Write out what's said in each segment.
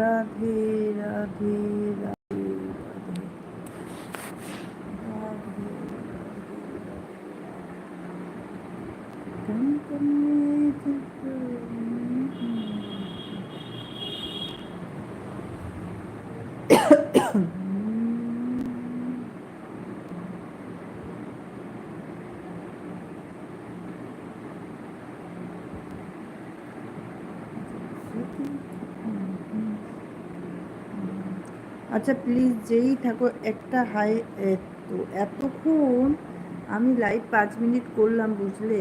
রাধে রাধে রাধে রাধে রাধে আচ্ছা প্লিজ যেই থাকো, একটা হাই তো এতক্ষণ আমি লাইভ পাঁচ মিনিট করলাম, বুঝলে?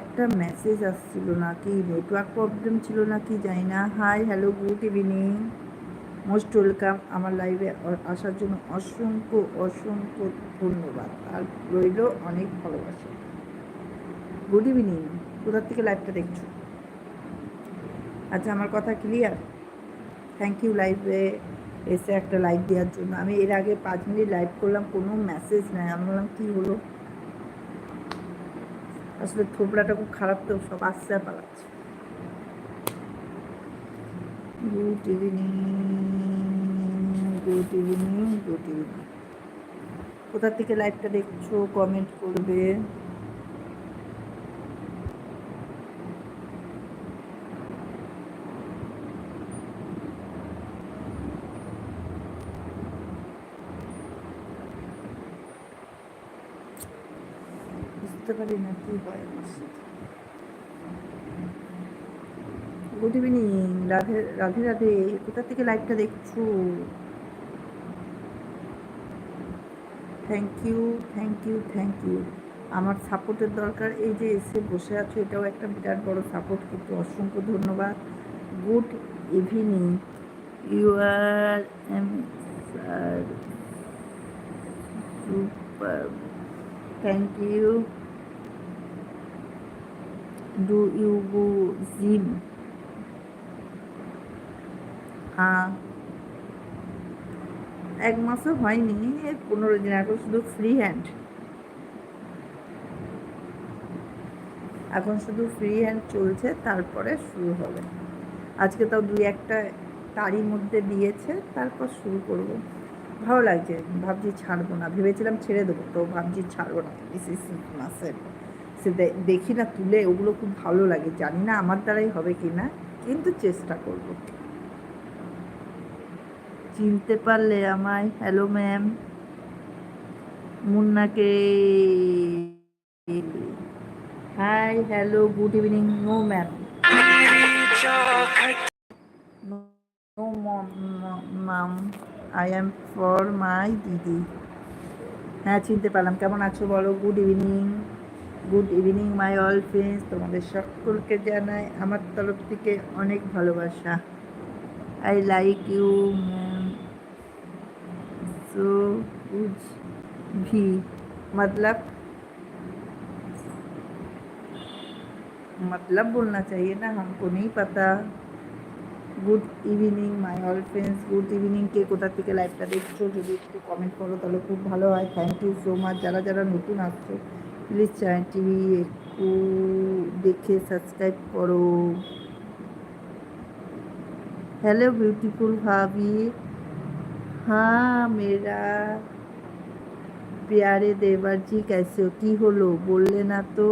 একটা মেসেজ আসছিল না কি নেটওয়ার্ক প্রবলেম ছিল না কি জানি না। Hi hello good evening most welcome আমার লাইভে আসার জন্য অসংখ্য অসংখ্য ধন্যবাদ। আর রইল অনেক ভালোবাসা। গুড ইভিনিং কোথার থেকে লাইভটা দেখছ? আচ্ছা আমার কথা ক্লিয়ার থ্যাংক ইউ লাইভে এসে একটা লাইভ দেওয়ার জন্য। আমি এর আগে পাঁচ মিনিট লাইভ করলাম, কোনো মেসেজ নেই। আমি বললাম, কী হলো? আসলে থোবড়াটা খুব খারাপ তো, সব আসছে আর পালাচ্ছে। Good evening good evening good evening কোথা থেকে লাইভটা দেখছ? কমেন্ট করবে। বুঝতে পারি না, কি হয় গুড ইভিনিং, রাধে রাধে রাধে, কোথা থেকে লাইভটা দেখছ? Thank you thank you thank you আমার সাপোর্টের দরকার, এই যে এসে বসে আছো, এটাও একটা বিরাট বড় সাপোর্ট, কিন্তু অসংখ্য ধন্যবাদ। Good evening you are um super thank you do you go gym এক মাসও হয়নি পনেরো দিন এখন শুধু ফ্রি হ্যান্ড এখন শুধু ফ্রি হ্যান্ড চলছে, তারপরে শুরু হবে। আজকে তাও দুই একটা তারই মধ্যে দিয়েছে, তারপর শুরু করব। ভালো লাগছে, ভাবছি ছাড়বো না, ভেবেছিলাম ছেড়ে দেবো, তো ভাবছি ছাড়বো না মাসের। সে দেখি না, তুলে, ওগুলো খুব ভালো লাগে। জানি না আমার দ্বারাই হবে কি না, কিন্তু চেষ্টা করব। চিনতে পারলে আমায়। Hello ma'am মুন্নাকে hi hello good evening no ma'am no ma'am I am for my দিদি হ্যাঁ চিনতে পারলাম। কেমন আছো বলো? Good evening good evening my all friends তোমাদের সকলকে জানাই আমার তরফ থেকে অনেক ভালোবাসা I like you ma'am so कुछ भी मतलब मतलब बोलना चाहिए ना हमको नहीं पता good evening my all friends good evening কে কোথা থেকে লাইভটা দেখছো যদি একটু কমেন্ট করো তাহলে খুব ভালো হয় থ্যাংক ইউ সো মাচ যারা যারা নতুন আসছো প্লিজ চ্যানেলটি একটু দেখে সাবস্ক্রাইব করো। হ্যালো বিউটিফুল ভাবি। হ্যাঁ মেরা প্যারে দেবারজি ক্যাসে কি হলো? বললে না তো,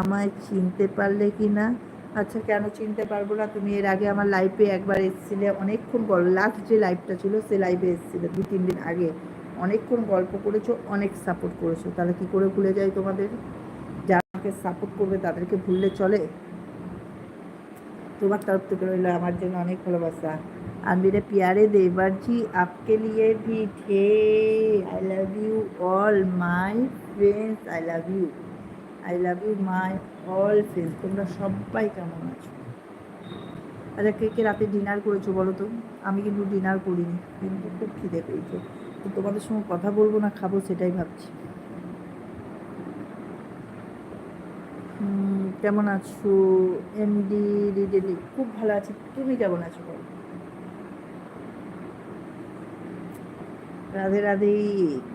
আমায় চিনতে পারলে কি না? আচ্ছা কেন চিনতে পারব না? তুমি এর আগে আমার লাইফে একবার এসেছিলে। অনেকক্ষণ বড় লাস্ট যে লাইফটা ছিল, সে লাইফে এসেছিলে দু তিন দিন আগে। অনেকক্ষণ গল্প করেছো অনেক সাপোর্ট করেছো তাহলে কি করে ভুলে যায় তোমাদের যারা আমাকে সাপোর্ট করবে তাদেরকে ভুললে চলে তোমার तरफ থেকে রইল আমার জন্য অনেক ভালোবাসা আর मेरे प्यारे देवर जी आपके लिए भी थे I love you all my friends I love you I love you my all friends তোমরা সবাই কেমন আছো আচ্ছা কে কে রাতে ডিনার করেছো বলো তো আমি কিন্তু ডিনার করিনি কিন্তু খুব খিদে পেয়েছে তো তোমাদের সঙ্গে কথা বলব না, খাব সেটাই ভাবছি। কেমন আছো? এমডি রিডেলি খুব ভালো আছি। তুমি কেমন আছো বলো? Radhe Radhe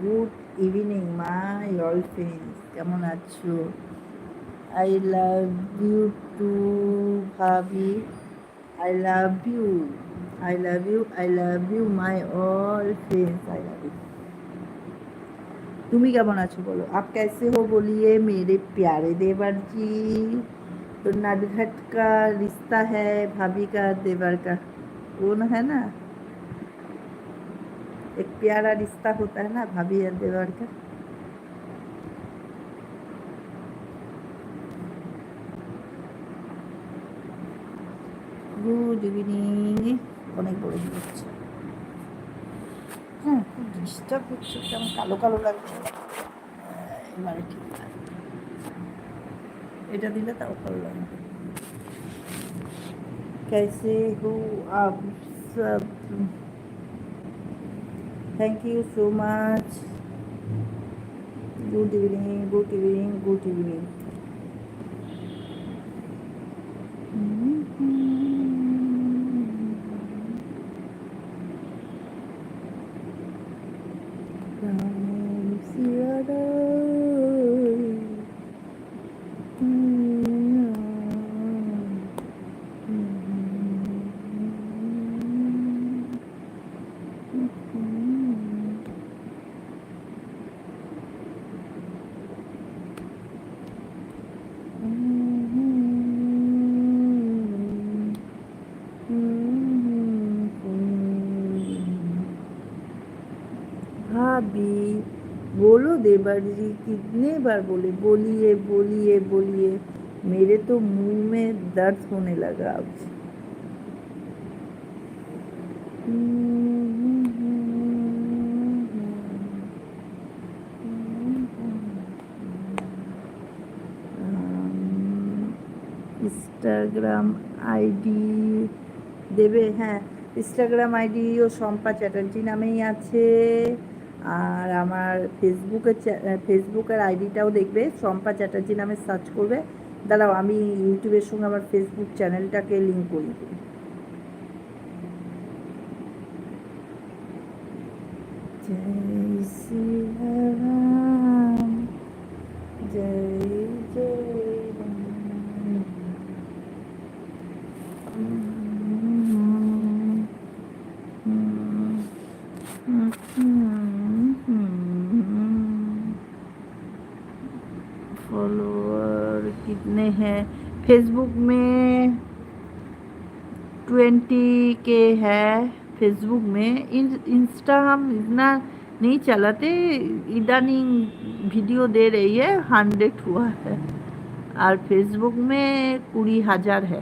good evening my all friends কেমন আছো? আই লাভ ইউ টু ভাবি। I love you I love you, I love you, my all friends, I love you. তুমি কেমন আছো বলো आप कैसे हो बोलिए मेरे प्यारे देवर जी तो नटघट का रिश्ता है भाभी का देवर का वो ना है ना एक प्यारा रिश्ता होता है ना भाभी और देवर का গুড ইভিনিং অনেক বড় হয়ে যাচ্ছে হ্যাঁ খুব ডিস্টার্ব হচ্ছে কেমন কালো কালো লাগছে এবারে ঠিক আছে। এটা দিলে তাও ভালো লাগবে कैसे हो आप सब thank you so much good evening good evening good evening बोलो देवर जी कितने बार बोले बोलिए बोलिए बोलिए मेरे तो मुंह में दर्द होने लगा अब ইনস্টাগ্রাম আইডি দেবে হ্যাঁ ইনস্টাগ্রাম আইডি ও শম্পা চ্যাটার্জি নামেই আছে আর আমার ফেসবুকের ফেসবুকের আইডিটাও দেখবে, শম্পা চ্যাটার্জি নামে সার্চ করবে। দাঁড়াও, আমি ইউটিউবের সঙ্গে আমার ফেসবুক চ্যানেলটাকে লিঙ্ক করি দিই। फॉलोअर कितने हैं? फेसबुक में ट्वेंटी के है। फेसबुक में इंस्टा हम इतना नहीं चलाते इदानिंग वीडियो दे रही है हंड्रेड हुआ है। और फेसबुक में कुड़ी हज़ार है।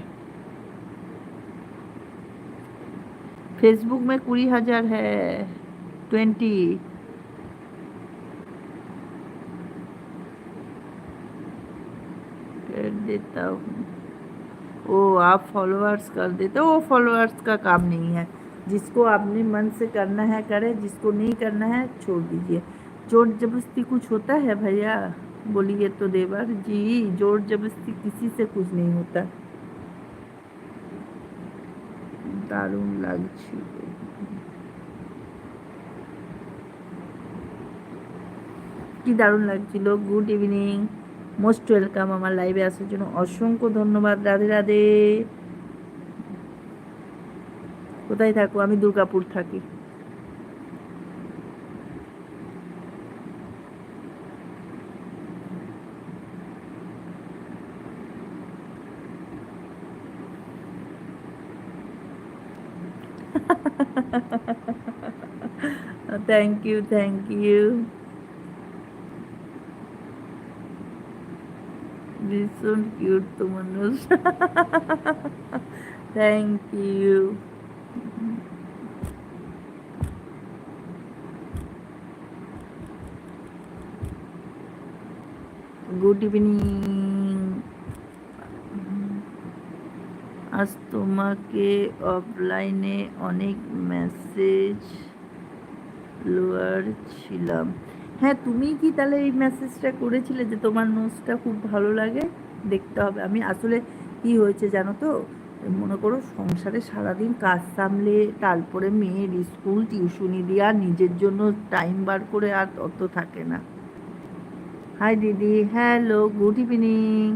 फेसबुक में कुड़ी हज़ार है ट्वेंटी कर देता हूँ ओ आप फॉलोअर्स कर देते हो वो फॉलोअर्स का काम नहीं है जिसको अपने मन से करना है करे जिसको नहीं करना है छोड़ दीजिए जोर जबरदस्ती कुछ होता है भैया बोलिए तो देवर जी जोर जबरदस्ती किसी से कुछ नहीं होता দারুণ লাগছিল কি দারুণ লাগছিল গুড ইভিনিং মোস্ট ওয়েলকাম আমার লাইভে আসার জন্য অসংখ্য ধন্যবাদ, রাধে রাধে। কোথায় থাকো? আমি দুর্গাপুর থাকি। থ্যাংক ইউ থ্যাংক ইউ ভীষণ কিউট তো মানুষ থ্যাংক ইউ গুড ইভিনিং আজ তোমাকে অফলাইনে অনেক মেসেজ লোয়ার ছিলাম। হ্যাঁ তুমি কি তাহলে এই মেসেজটা করেছিলে যে তোমার নোটসটা খুব ভালো লাগে? দেখতে হবে আমি আসলে কি হয়েছে জানো তো মনে করো সংসারে সারাদিন কাজ সামলে তারপরে মেয়ের স্কুল টিউশনি দেওয়া নিজের জন্য টাইম বার করে আর অত থাকে না হাই দিদি হ্যালো গুড ইভিনিং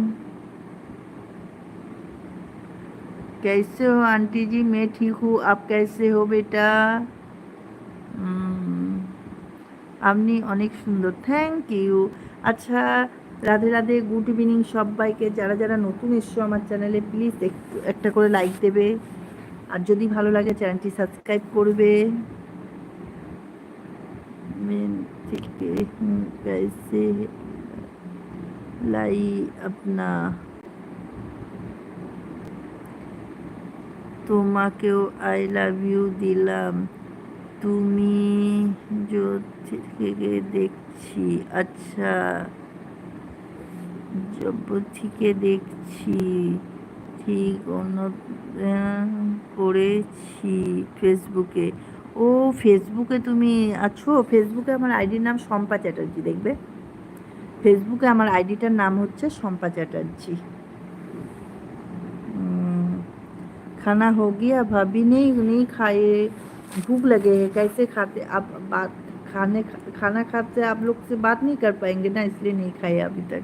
कैसे हो आंटी जी मैं ठीक हूँ आप कैसे हो बेटा উম, আপনি অনেক সুন্দর থ্যাংক ইউ আচ্ছা রাধে রাধে গুড ইভিনিং সবাইকে যারা যারা নতুন এসছো আমার চ্যানেলে প্লিজ একটু একটা করে লাইক দেবে আর যদি ভালো লাগে চ্যানেলটি সাবস্ক্রাইব করবে मैं ठीक हूँ कैसे लाई अपना তোমাকেও আই লাভ ইউ দিলাম তুমি থেকে দেখছি আচ্ছা জব থেকে দেখছি ঠিক অন্য আহ, করেছি ফেসবুকে ও ফেসবুকে তুমি আছো ফেসবুকে আমার আইডির নাম শম্পা চ্যাটার্জি দেখবে ফেসবুকে আমার আইডিটার নাম হচ্ছে শম্পা চ্যাটার্জি हम्म, खाना हो गया भाभी नहीं नहीं खाए भूख लगे है कैसे खाते आप बात खाने खाना खाते आप लोग से बात नहीं कर पाएंगे ना इसलिए नहीं खाए अभी तक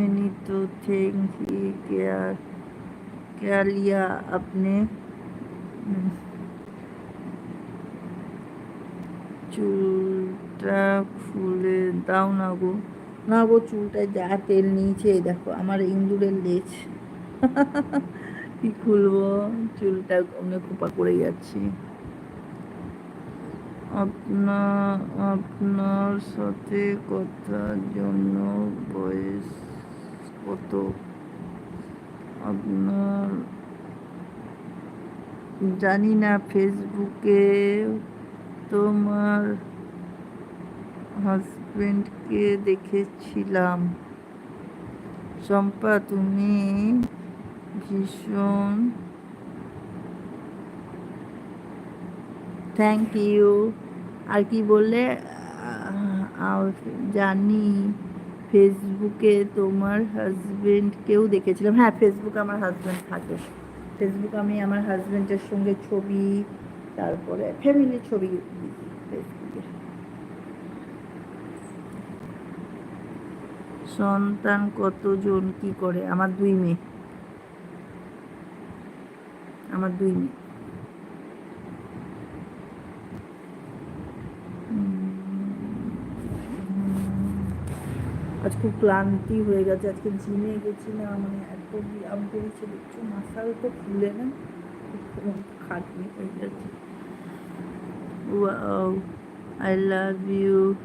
मैंने तो थैंक ही क्या क्या लिया अपने हम्म, চুলটা খুলে দাও না গো না গো চুলটায় যা তেল নিয়েছে এই দেখো আমার ইন্দুরের লেজ কি খুলবো চুলটা অনেক খোপা করে যাচ্ছি আপনার আপনার সাথে কথার জন্য বয়স কত আপনার জানি না, ফেসবুকে তোমার হাজবেন্ডকে দেখেছিলাম। চম্পা, তুমি ভীষণ থ্যাংক ইউ আর কি বললে? জানি ফেসবুকে তোমার হাজবেন্ডকেও দেখেছিলাম। হ্যাঁ ফেসবুক আমার হাজবেন্ড থাকে। ফেসবুক আমি আমার হাজবেন্ডের সঙ্গে ছবি, তারপরে ফ্যামিলি ছবি ফেসবুকে সন্তান কতজন, কি করে? আমার দুই মেয়ে। আমার দুই মেয়ে। আজ খুব ক্লান্তি হয়ে গেছে, আজকে জিমে গেছি না মানে এত ব্যায়াম করেছে, দেখছ, মাথার তো খুলে না, খুব খাটনি হয়ে গেছে। I love you.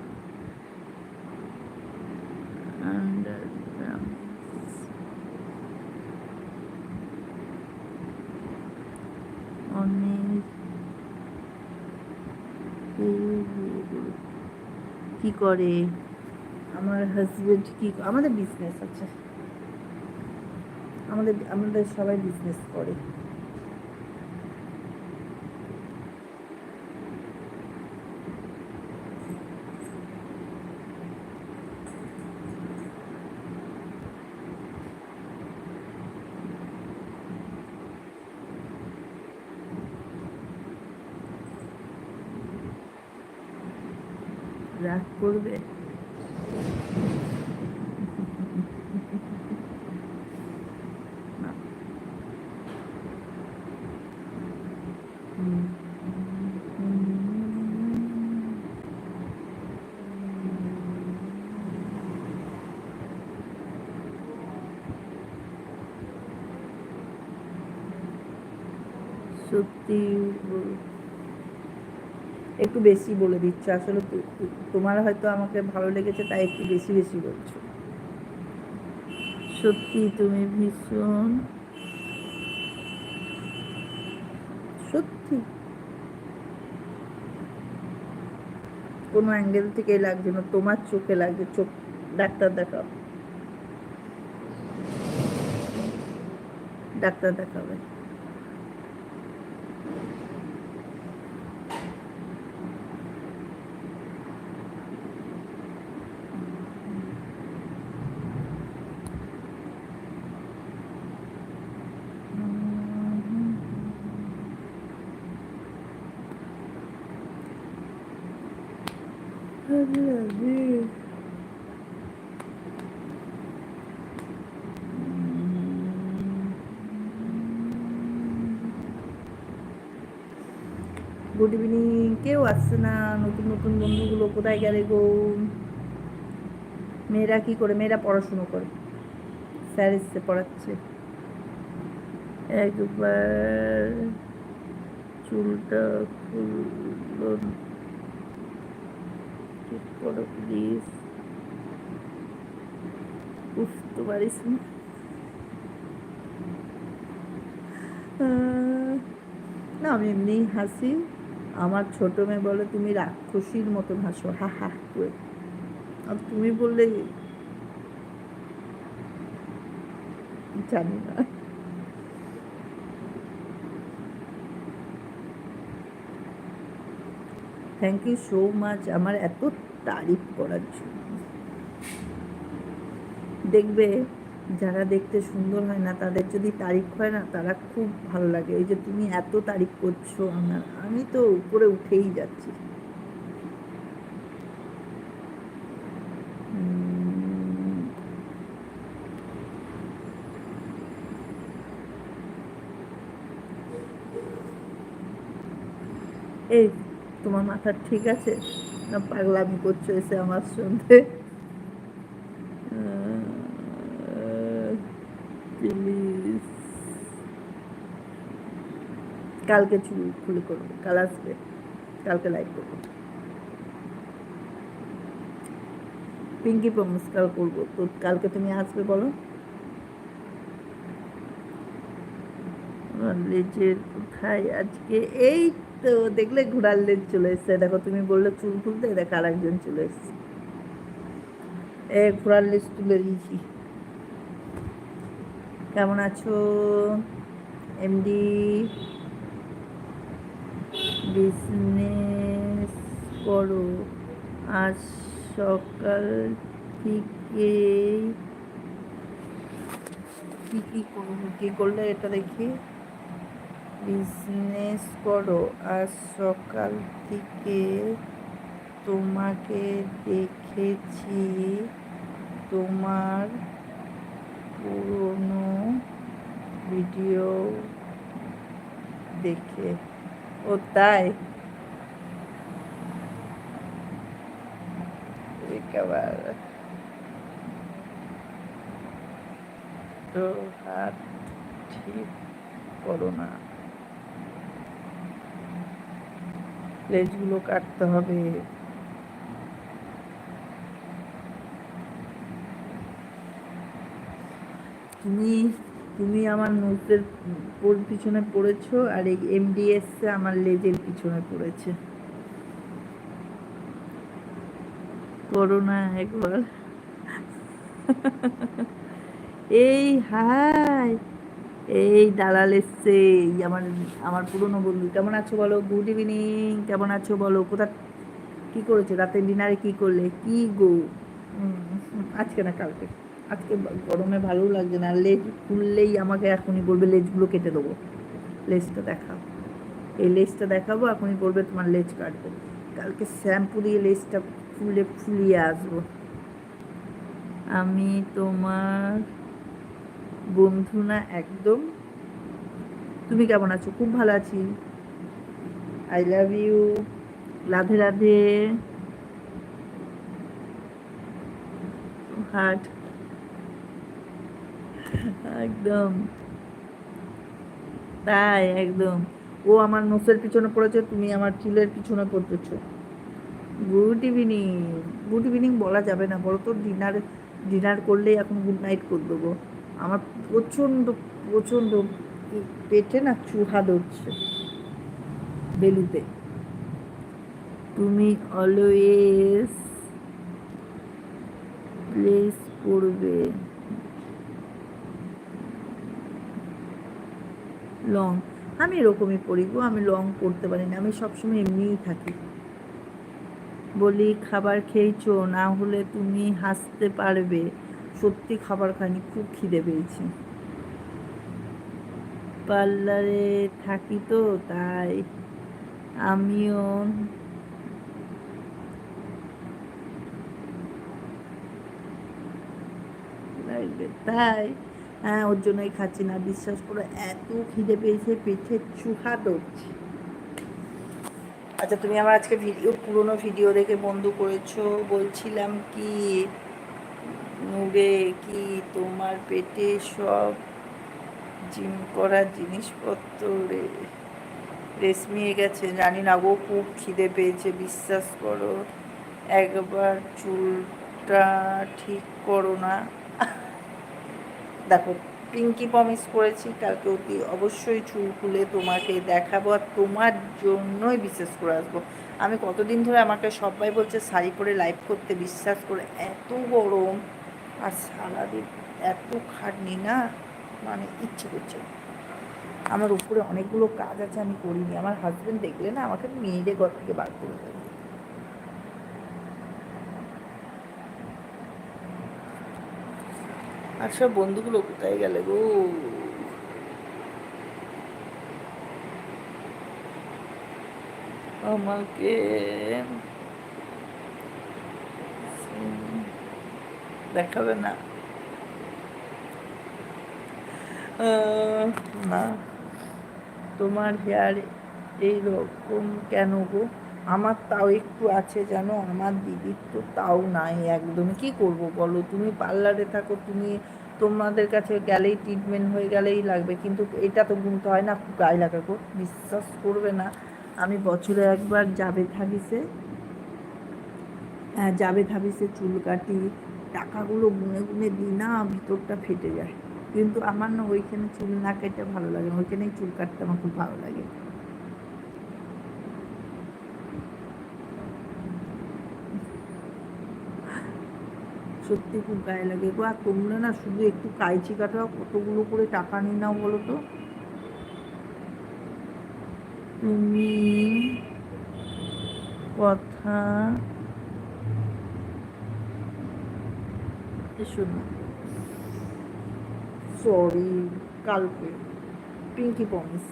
And অনেক কি করে? আমার হাজবেন্ড কি আমাদের বিজনেস আছে। আমাদের আমাদের সবাই বিজনেস করে। রাগ করবে না। হুম। সত্যি বল- একটু বেশি বলে দিচ্ছ। আসলে তোমার হয়তো আমাকে ভালো লেগেছে, তাই একটু বেশি বেশি বলছো। সত্যি তুমি ভীষণ সত্যি। কোনো অ্যাঙ্গেল থেকে লাগছে না, তোমার চোখে লাগছে। চোখ ডাক্তার দেখাও। ডাক্তার দেখাবে। গুড ইভিনিং কেউ আসছে না? নতুন নতুন বন্ধুগুলো কোথায় গেলে গো? মেয়েরা কি করে? মেয়েরা পড়াশুনো করে। স্যার এসে পড়াচ্ছে। একবার চুলটা খুলল করো প্লিজ না আহ, না আমি এমনিই হাসি। আমার ছোট মেয়ে বলে তুমি রাক্ষসীর মতন হাসো হা হা করে। আর তুমি বললে জানি না। থ্যাংক ইউ সো মাচ আমার এত তারিফ করার জন্য। দেখবে যারা দেখতে সুন্দর হয় না, তাদের যদি তারিফ হয় না, তারা খুব ভালো লাগে। এই যে তুমি এত তারিফ করছ আমার, আমি তো উপরে উঠেই যাচ্ছি। এই তোমার মাথা ঠিক আছে? না পাগলামি করছ এসে আমার সঙ্গে প্লিজ কালকে চুল খুলে করব, কাল আসবে। কালকে লাইভ করব। পিঙ্কি প্রমিস কাল করব। তো কালকে তুমি আসবে বলো? লেজের কোথায় আজকে এই তো দেখলে ঘোড়ার লেজ চলে এসছে। দেখো, তুমি বললে চুল খুলতে, দেখো আর একজন চলে এসছে। এ ঘোড়ার লেজ তুলে দিয়েছি। কেমন আছো? এমডি? বিজনেস করো। আজ সকাল থেকে কি কি কি করলে এটা দেখি? বিজনেস করো আজ সকাল থেকে তোমাকে দেখেছি তোমার পুরনো ভিডিও দেখে। ও, তাই? একেবারে। তো হাত ঠিক করো না। লেজগুলো কাটতে হবে। তুমি তুমি আমার নোটের পোর পিছনে পড়েছো আর এই এমডিএস আমার লেজের পিছনে পড়েছে। করো না একবার। এই হাই! এই দালাল এসছে আমার আমার পুরনো বন্ধু। কেমন আছো বলো? গুড ইভিনিং কেমন আছো বলো? কোথা, কি করেছ? রাতে ডিনারে কি করলে? কি গো? আজকে না কালকে। আজকে গরমে ভালো লাগছে না। লেজ খুললেই আমাকে এখনই বলবে, লেজগুলো কেটে দেবো। লেজটা দেখাও। এই লেজটা দেখাবো, এখনই বলবে তোমার লেজ কাটবো। কালকে শ্যাম্পু দিয়ে লেজটা ফুলে, ফুলিয়ে আসব। আমি তোমার বন্ধু না একদম? তুমি কেমন আছো? খুব ভালো আছি। I love you Radhe Radhe. Heart একদম। তাই, একদম। ও আমার নোসের পিছনে পড়েছে, তুমি আমার চুলের পিছনে পড়তেছ। Good evening. গুড ইভিনিং বলা যাবে না, বলো তো ডিনার ডিনার করলেই এখন গুড নাইট করে দেবো। আমার প্রচণ্ড প্রচণ্ড পেটে না চুহা ধরছে বেলুতে। তুমি অলওয়েজ প্লেস করবে লং আমি এরকমই পড়ি গো, আমি লং পড়তে পারি না, আমি সবসময় এমনিই থাকি। বলি, খাবার খেয়েছো? না হলে তুমি হাসতে পারবে। সত্যি খাবার খাইনি, খুব খিদে পেয়েছে। পার্লারে থাকি তো, তাই আমিও তাই। হ্যাঁ ওর জন্যই খাচ্ছি না, বিশ্বাস করে, এত খিদে পেয়েছে পেটে চুহা ধরছে। আচ্ছা তুমি আমার আজকে ভিডিও, পুরনো ভিডিও দেখে বন্ধ করেছ, বলছিলাম কি নুরে কি তোমার পেটে সব জিম করার জিনিসপত্র রেশমিয়ে গেছে জানি না গো, খুব খিদে পেয়েছে, বিশ্বাস করো। একবার চুলটা ঠিক করো না। দেখো, পিঙ্কি প্রমিস করেছি, কালকে অতি অবশ্যই চুল খুলে তোমাকে দেখাবো আর তোমার জন্যই বিশ্বাস করে আসব। আমি কতদিন ধরে আমাকে সবাই বলছে, শাড়ি পরে লাইভ করতে, বিশ্বাস করে, এত গরম। আর সারাদিন এত খাটনি না মানে ইচ্ছে করছে। আমার উপরে অনেকগুলো কাজ আছে, আমি করিনি। আমার হাজবেন্ড দেখলে না, আমাকে মেয়েদের ঘর থেকে বার করে দেবে আর সব বন্ধুগুলো কোথায় গেলে গো? আমাকে দেখাবে না। না। তোমার হেয়ার এইরকম কেন গো? আমার তাও একটু আছে জানো, আমার দিদির তো তাও নাই একদম কি করব বলো? তুমি পার্লারে থাকো, তুমি তোমাদের কাছে গেলেই ট্রিটমেন্ট হয়ে গেলেই লাগবে। কিন্তু এটা তো গুনতে হয় না, গায়ে লাগা গো। বিশ্বাস করবে না। আমি বছরে একবার যাবে থাকিসে হ্যাঁ যাবে থাকিসে চুল কাটি। টাকাগুলো গুনে গুনে দিই না, ভিতরটা ফেটে যায়। কিন্তু আমার না ওইখানে চুল না কেটে ভালো লাগে না, ওইখানেই চুল কাটতে আমার খুব ভালো লাগে। সত্যি খুব গায়ে লাগে। গো আর তোমরা না শুধু একটু কাইচি কাটাও কতগুলো করে টাকা নিয়ে নাও বলো তো? তুমি কথা শোনো সরি কালকে। পিঙ্কি প্রমিস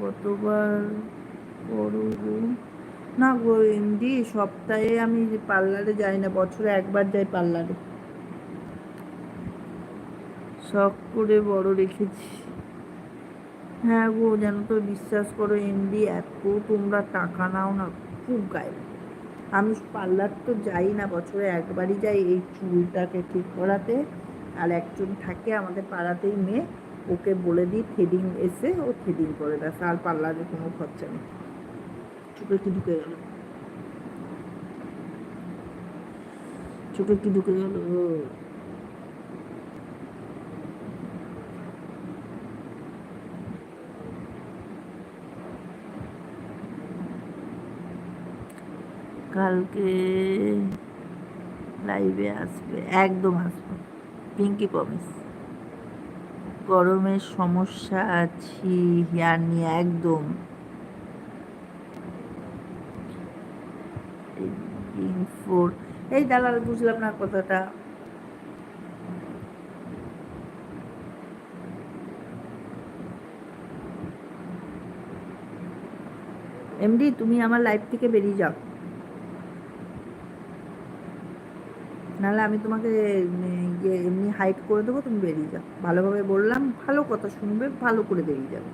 কতবার করো গো না গো এমডি সপ্তাহে আমি পার্লারে যাই না বছরে একবার যাই পার্লারে। শখ করে বড় রেখেছি। হ্যাঁ গো যেন তো বিশ্বাস করো এমডি এত তোমরা টাকা নাও না খুব গায়ে। আমি পার্লার তো যাই না, বছরে একবারই যাই এই চুলটাকে ঠিক করাতে। আর একজন থাকে আমাদের পাড়াতেই মেয়ে, ওকে বলে দিই থ্রেডিং এসে ও থ্রেডিং করে দেয়। আর পার্লারে কোনো খরচা নেই। চোখে কি ঢুকে গেল। চোখে কি ঢুকে গেল কালকে লাইভে আসবে, একদম আসবে। পিঙ্কি প্রমিস গরমের সমস্যা আছি হেয়ার নিয়ে একদম। ফোর এই দালাল, বুঝলাম না কথাটা। এমডি তুমি আমার লাইফ থেকে বেরিয়ে যাও। নাহলে আমি তোমাকে ইয়ে এমনি হাইট করে দেবো, তুমি বেরিয়ে যাও। ভালোভাবে বললাম, ভালো কথা শুনবে, ভালো করে বেরিয়ে যাবে।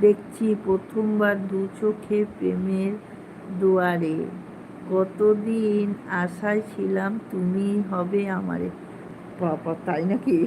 দেখছি প্রথমবার দু চোখে প্রেমের দুয়ারে। কতদিন আশায় ছিলাম তুমি হবে আমারে। বাবা, তাই নাকি?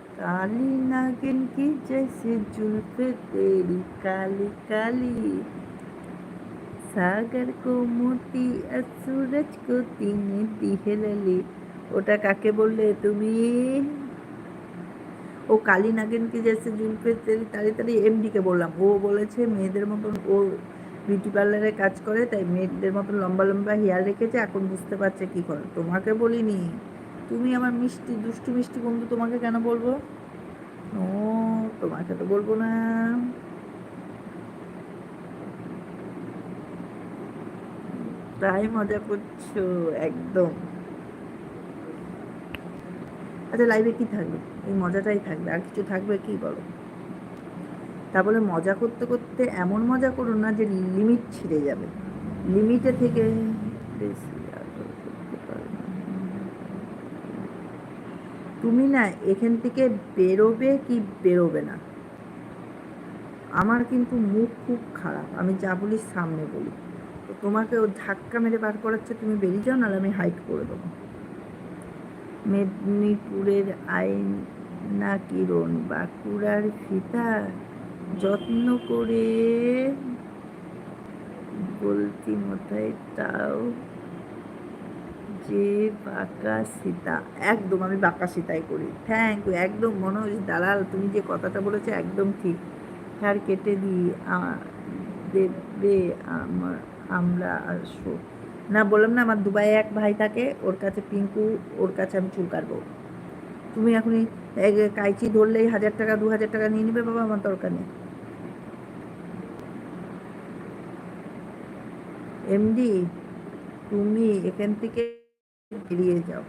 काली नागिन की जैसे जुल्फे तेरी, काली काली। সাগর কো মোটি আর সুরজ কো তিনি দিহে দিহেলালি ওটা কাকে বললে তুমি ও কালী নাগেনকে জেসে জুলফে তেল তাড়ি তাড়ি এমডিকে বললাম ও বলেছে মেয়েদের মতন ও বিউটি পার্লারে কাজ করে, তাই মেয়েদের মতন লম্বা লম্বা হেয়ার রেখেছে, এখন বুঝতে পারছে কী করে? তোমাকে বলিনি। তুমি আমার মিষ্টি, দুষ্টু মিষ্টি বন্ধু, তোমাকে কেন বলব? ও, তোমাকে তো বলব না। তাই মজা করছ, একদম। আচ্ছা লাইভে কি থাকবে? এই মজাটাই থাকবে। আর কিছু থাকবে কি বলো? তা বলে মজা করতে করতে এমন মজা করো না যে লিমিট ছিঁড়ে যাবে। লিমিটে থেকে বেশি আর করতে পারবে না। তুমি না এখান থেকে বেরোবে কি বেরোবে না? আমার কিন্তু মুখ খুব খারাপ, আমি যা বলি সামনে বলি। তো তোমাকে ও ধাক্কা মেরে বার করাচ্ছে, তুমি বেরিয়ে যাও, নাহলে আমি হাইট করে দেবো। মেদিনীপুরের আয়না কিরণ, বাঁকুড়ার ফিতা যত্ন করে বলতি মতাই তাও যে বাঁকা সীতা। একদম আমি বাঁকা সীতাই করি। থ্যাংক ইউ একদম মনোজ দালাল, তুমি যে কথাটা বলেছ একদম ঠিক। হ্যার কেটে দিই দেবে আমার আসব না, বললাম না, আমার দুবাইয়ে এক ভাই থাকে, ওর কাছে পিঙ্কু, ওর কাছে আমি চুল কাটবো। তুমি এখনই কাইচি ধরলেই হাজার টাকা, দু হাজার টাকা নিয়ে নিবে বাবা, আমার দরকার নেই। এমডি, তুমি এখান থেকে বেরিয়ে যাও